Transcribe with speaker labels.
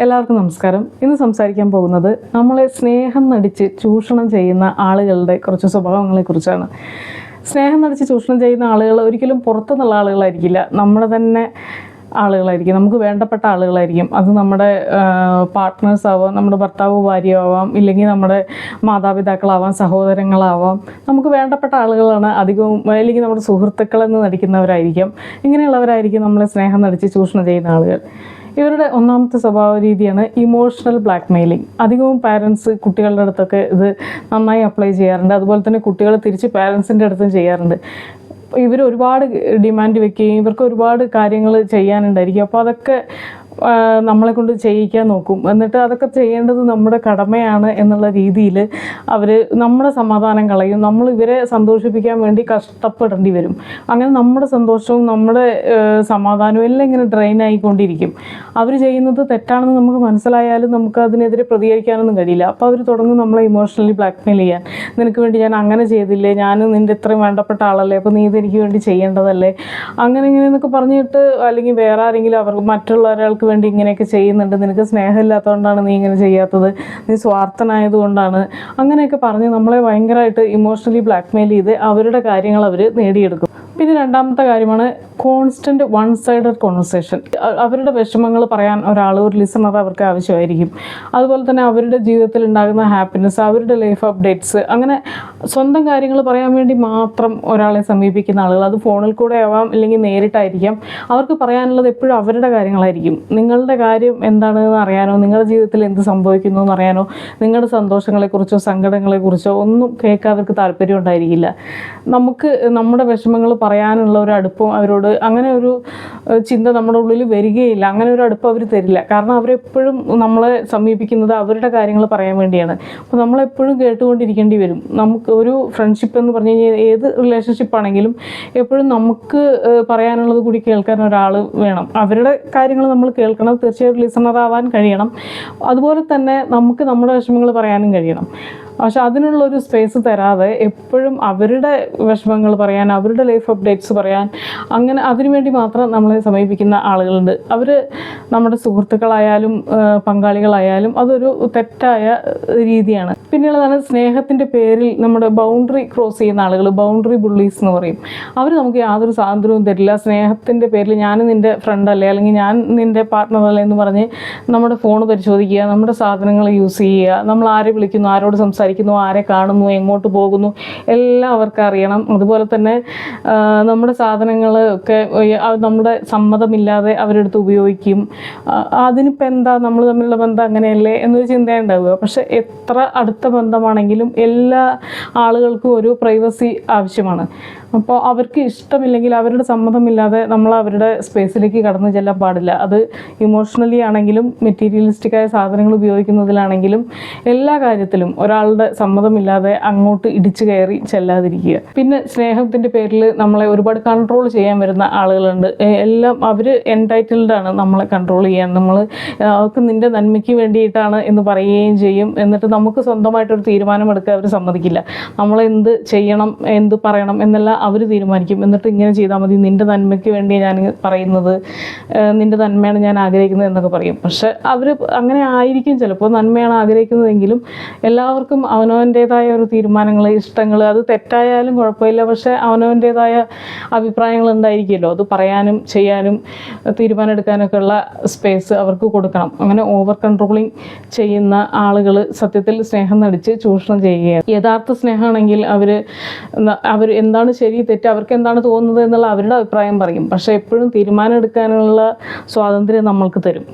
Speaker 1: എല്ലാവർക്കും നമസ്കാരം. ഇന്ന് സംസാരിക്കാൻ പോകുന്നത് നമ്മളെ സ്നേഹം നടിച്ച് ചൂഷണം ചെയ്യുന്ന ആളുകളുടെ കുറച്ച് സ്വഭാവങ്ങളെ കുറിച്ചാണ്. സ്നേഹം നടിച്ച് ചൂഷണം ചെയ്യുന്ന ആളുകൾ ഒരിക്കലും പുറത്തുനിന്നുള്ള ആളുകളായിരിക്കില്ല. നമ്മുടെ തന്നെ ആളുകളായിരിക്കും. നമുക്ക് വേണ്ടപ്പെട്ട ആളുകളായിരിക്കും. അത് നമ്മുടെ പാർട്ട്നേഴ്സ് ആവാം നമ്മുടെ ഭർത്താവ് ഭാര്യ ആവാം ഇല്ലെങ്കിൽ നമ്മുടെ മാതാപിതാക്കളാവാം സഹോദരങ്ങളാവാം. നമുക്ക് വേണ്ടപ്പെട്ട ആളുകളാണ് അധികവും അല്ലെങ്കിൽ നമ്മുടെ സുഹൃത്തുക്കളെന്ന് നടിക്കുന്നവരായിരിക്കും. ഇങ്ങനെയുള്ളവരായിരിക്കും നമ്മളെ സ്നേഹം നടിച്ച് ചൂഷണം ചെയ്യുന്ന ആളുകൾ. ഇവരുടെ ഒന്നാമത്തെ സ്വഭാവ രീതിയാണ് ഇമോഷണൽ ബ്ലാക്ക് മെയിലിംഗ് അധികവും പാരൻസ് കുട്ടികളുടെ അടുത്തൊക്കെ ഇത് നന്നായി അപ്ലൈ ചെയ്യാറുണ്ട്. അതുപോലെ തന്നെ കുട്ടികൾ തിരിച്ച് പാരൻസിന്റെ അടുത്തും ചെയ്യാറുണ്ട്. ഇവർ ഒരുപാട് ഡിമാൻഡ് വെക്കുകയും ഇവർക്ക് ഒരുപാട് കാര്യങ്ങൾ ചെയ്യാനുണ്ടായിരിക്കും. അപ്പോൾ അതൊക്കെ നമ്മളെ കൊണ്ട് ചെയ്യിക്കാൻ നോക്കും. എന്നിട്ട് അതൊക്കെ ചെയ്യേണ്ടത് നമ്മുടെ കടമയാണ് എന്നുള്ള രീതിയിൽ അവർ നമ്മുടെ സമാധാനം കളയും. നമ്മൾ ഇവരെ സന്തോഷിപ്പിക്കാൻ വേണ്ടി കഷ്ടപ്പെടേണ്ടി വരും. അങ്ങനെ നമ്മുടെ സന്തോഷവും നമ്മുടെ സമാധാനവും എല്ലാം ഇങ്ങനെ ഡ്രെയിൻ ആയിക്കൊണ്ടിരിക്കും. അവർ ചെയ്യുന്നത് തെറ്റാണെന്ന് നമുക്ക് മനസ്സിലായാലും നമുക്ക് അതിനെതിരെ പ്രതികരിക്കാനൊന്നും കഴിയില്ല. അപ്പോൾ അവർ തുടങ്ങും നമ്മളെ ഇമോഷണലി ബ്ലാക്ക്മെയിൽ ചെയ്യാൻ. നിനക്ക് വേണ്ടി ഞാൻ അങ്ങനെ ചെയ്തില്ലേ? ഞാൻ നിന്റെ ഇത്രയും വേണ്ടപ്പെട്ട ആളല്ലേ? അപ്പോൾ നീ ഇത് എനിക്ക് വേണ്ടി ചെയ്യേണ്ടതല്ലേ? അങ്ങനെ ഇങ്ങനെ എന്നൊക്കെ പറഞ്ഞിട്ട് അല്ലെങ്കിൽ വേറെ ആരെങ്കിലും അവർ മറ്റുള്ള ഒരാൾക്ക് വേണ്ടി ഇങ്ങനെയൊക്കെ ചെയ്യുന്നുണ്ട്. നിനക്ക് സ്നേഹമില്ലാത്തതുകൊണ്ടാണ് നീ ഇങ്ങനെ ചെയ്യാത്തത്. നീ സ്വാർത്ഥനായതുകൊണ്ടാണ്. അങ്ങനെയൊക്കെ പറഞ്ഞ് നമ്മളെ ഭയങ്കരമായിട്ട് ഇമോഷണലി ബ്ലാക്ക്മെയിൽ ചെയ്ത് അവരുടെ കാര്യങ്ങൾ അവർ നേടിയെടുക്കും. പിന്നെ രണ്ടാമത്തെ കാര്യമാണ് കോൺസ്റ്റന്റ് വൺ സൈഡഡ് കോൺവെർസേഷൻ അവരുടെ വിഷമങ്ങൾ പറയാൻ ഒരാൾ ഒരു ലിസണർ അവർക്ക് ആവശ്യമായിരിക്കും. അതുപോലെ തന്നെ അവരുടെ ജീവിതത്തിൽ ഉണ്ടാകുന്ന ഹാപ്പിനെസ് അവരുടെ ലൈഫ് അപ്ഡേറ്റ്സ് അങ്ങനെ സ്വന്തം കാര്യങ്ങൾ പറയാൻ വേണ്ടി മാത്രം ഒരാളെ സമീപിക്കുന്ന ആളുകൾ. അത് ഫോണിൽ കൂടെ ആവാം അല്ലെങ്കിൽ നേരിട്ടായിരിക്കാം. അവർക്ക് പറയാനുള്ളത് എപ്പോഴും അവരുടെ കാര്യങ്ങളായിരിക്കും. നിങ്ങളുടെ കാര്യം എന്താണെന്ന് അറിയാനോ നിങ്ങളുടെ ജീവിതത്തിൽ എന്ത് സംഭവിക്കുന്നു എന്ന് അറിയാനോ നിങ്ങളുടെ സന്തോഷങ്ങളെക്കുറിച്ചോ സങ്കടങ്ങളെക്കുറിച്ചോ ഒന്നും കേൾക്കാൻ അവർക്ക് താല്പര്യം ഉണ്ടായിരിക്കില്ല. നമുക്ക് നമ്മുടെ വിഷമങ്ങൾ പറയാനുള്ള ഒരു അടുപ്പം അവരോട് അങ്ങനെ ഒരു ചിന്ത നമ്മുടെ ഉള്ളിൽ വരികയില്ല. അങ്ങനെ ഒരു അടുപ്പ് അവർ തരില്ല. കാരണം അവരെപ്പോഴും നമ്മളെ സമീപിക്കുന്നത് അവരുടെ കാര്യങ്ങൾ പറയാൻ വേണ്ടിയാണ്. അപ്പോൾ നമ്മളെപ്പോഴും കേട്ടുകൊണ്ടിരിക്കേണ്ടി വരും. നമുക്ക് ഒരു ഫ്രണ്ട്ഷിപ്പ് എന്ന് പറഞ്ഞു കഴിഞ്ഞാൽ ഏത് റിലേഷൻഷിപ്പ് ആണെങ്കിലും എപ്പോഴും നമുക്ക് പറയാനുള്ളത് കൂടി കേൾക്കാൻ ഒരാൾ വേണം. അവരുടെ കാര്യങ്ങൾ നമ്മൾ കേൾക്കണം. തീർച്ചയായും ലിസണറാവാൻ കഴിയണം. അതുപോലെ തന്നെ നമുക്ക് നമ്മുടെ വിഷമങ്ങൾ പറയാനും കഴിയണം. പക്ഷെ അതിനുള്ള ഒരു സ്പേസ് തരാതെ എപ്പോഴും അവരുടെ വിഷമങ്ങൾ പറയാൻ അവരുടെ ലൈഫ് അപ്ഡേറ്റ്സ് പറയാൻ അങ്ങനെ അതിനുവേണ്ടി മാത്രം നമ്മളെ സമീപിക്കുന്ന ആളുകളുണ്ട്. അവർ നമ്മുടെ സുഹൃത്തുക്കളായാലും പങ്കാളികളായാലും അതൊരു തെറ്റായ രീതിയാണ്. പിന്നെയുള്ളതാണ് സ്നേഹത്തിന്റെ പേരിൽ നമ്മുടെ ബൗണ്ടറി ക്രോസ് ചെയ്യുന്ന ആളുകൾ ബൗണ്ടറി ബുള്ളീസ് എന്ന് പറയും. അവർ നമുക്ക് യാതൊരു സ്വാതന്ത്ര്യവും തരില്ല. സ്നേഹത്തിന്റെ പേരിൽ ഞാൻ നിന്റെ ഫ്രണ്ട് അല്ലേ? അല്ലെങ്കിൽ ഞാൻ നിന്റെ പാർട്ട്ണർ അല്ലേ എന്ന് പറഞ്ഞ് നമ്മുടെ ഫോൺ പരിശോധിക്കുക നമ്മുടെ സാധനങ്ങൾ യൂസ് ചെയ്യുക നമ്മൾ ആരെ വിളിക്കുന്നു ആരോട് സംസാരിക്കുന്നു ആരെ കാണുന്നു എങ്ങോട്ട് പോകുന്നു എല്ലാം അവർക്ക് അറിയണം. അതുപോലെ തന്നെ നമ്മുടെ സാധനങ്ങൾ ഒക്കെ നമ്മുടെ സമ്മതമില്ലാതെ അവരെടുത്ത് ഉപയോഗിക്കും. അതിനിപ്പോൾ എന്താ നമ്മൾ തമ്മിലുള്ള ബന്ധം അങ്ങനെയല്ലേ എന്നൊരു ചിന്തയുണ്ടാവുക. പക്ഷെ എത്ര അടുത്ത ബന്ധമാണെങ്കിലും എല്ലാ ആളുകൾക്കും ഒരു പ്രൈവസി ആവശ്യമാണ്. അപ്പോൾ അവർക്ക് ഇഷ്ടമില്ലെങ്കിൽ അവരുടെ സമ്മതമില്ലാതെ നമ്മൾ അവരുടെ സ്പേസിലേക്ക് കടന്നു ചെല്ലാൻ പാടില്ല. അത് ഇമോഷണലി ആണെങ്കിലും മെറ്റീരിയലിസ്റ്റിക്കായ സാധനങ്ങൾ ഉപയോഗിക്കുന്നതിലാണെങ്കിലും എല്ലാ കാര്യത്തിലും ഒരാളുടെ സമ്മതമില്ലാതെ അങ്ങോട്ട് ഇടിച്ചു കയറി ചെല്ലാതിരിക്കുക. പിന്നെ സ്നേഹത്തിന്റെ പേരിൽ നമ്മളെ ഒരുപാട് കൺട്രോൾ ചെയ്യാൻ വരുന്ന ആളുകളുണ്ട്. എല്ലാം അവർ ആണ് നമ്മളെ കൺട്രോൾ ചെയ്യാൻ. നമ്മൾ അവർക്ക് നിന്റെ നന്മയ്ക്ക് വേണ്ടിയിട്ടാണ് എന്ന് പറയുകയും ചെയ്യും. എന്നിട്ട് നമുക്ക് സ്വന്തമായിട്ടൊരു തീരുമാനമെടുക്കാൻ അവർ സമ്മതിക്കില്ല. നമ്മളെന്ത് ചെയ്യണം എന്ത് പറയണം എന്നെല്ലാം അവർ തീരുമാനിക്കും. എന്നിട്ട് ഇങ്ങനെ ചെയ്താൽ മതി. നിന്റെ നന്മയ്ക്ക് വേണ്ടി ഞാൻ പറയുന്നത് നിന്റെ നന്മയാണ് ഞാൻ ആഗ്രഹിക്കുന്നത് എന്നൊക്കെ പറയും. പക്ഷെ അവർ അങ്ങനെ ആയിരിക്കും ചിലപ്പോൾ. നന്മയാണ് ആഗ്രഹിക്കുന്നതെങ്കിലും എല്ലാവർക്കും അവനവന്റേതായ ഒരു തീരുമാനങ്ങൾ ഇഷ്ടങ്ങൾ അത് തെറ്റായാലും കുഴപ്പമില്ല. പക്ഷെ അവനവന്റേതായ അഭിപ്രായങ്ങൾ ഉണ്ടായിരിക്കുമല്ലോ അത് പറയാനും ചെയ്യാനും തീരുമാനം എടുക്കാനൊക്കെ ഉള്ള സ്പേസ് അവർക്ക് കൊടുക്കണം. അങ്ങനെ ഓവർ കൺട്രോളിങ് ചെയ്യുന്ന ആളുകൾ സത്യത്തിൽ സ്നേഹം നടിച്ച് ചൂഷണം ചെയ്യുകയാണ്. യഥാർത്ഥ സ്നേഹമാണെങ്കിൽ അവർ അവർ എന്താണ് ശരി തെറ്റ് അവർക്ക് എന്താണ് തോന്നുന്നത് എന്നുള്ള അവരുടെ അഭിപ്രായം പറയും. പക്ഷേ എപ്പോഴും തീരുമാനം എടുക്കാനുള്ള സ്വാതന്ത്ര്യം നമ്മൾക്ക് തരും.